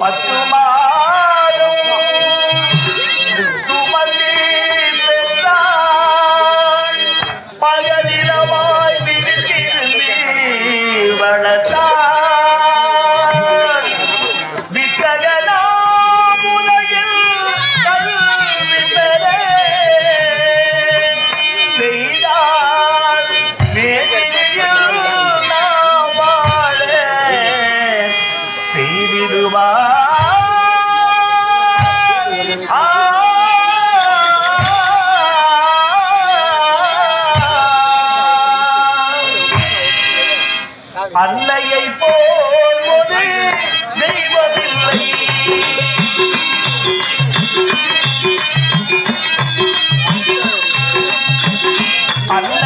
பத்துமா அன்னையை போல்வது தெய்வமில்லை. அன்னையை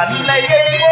அன்னையை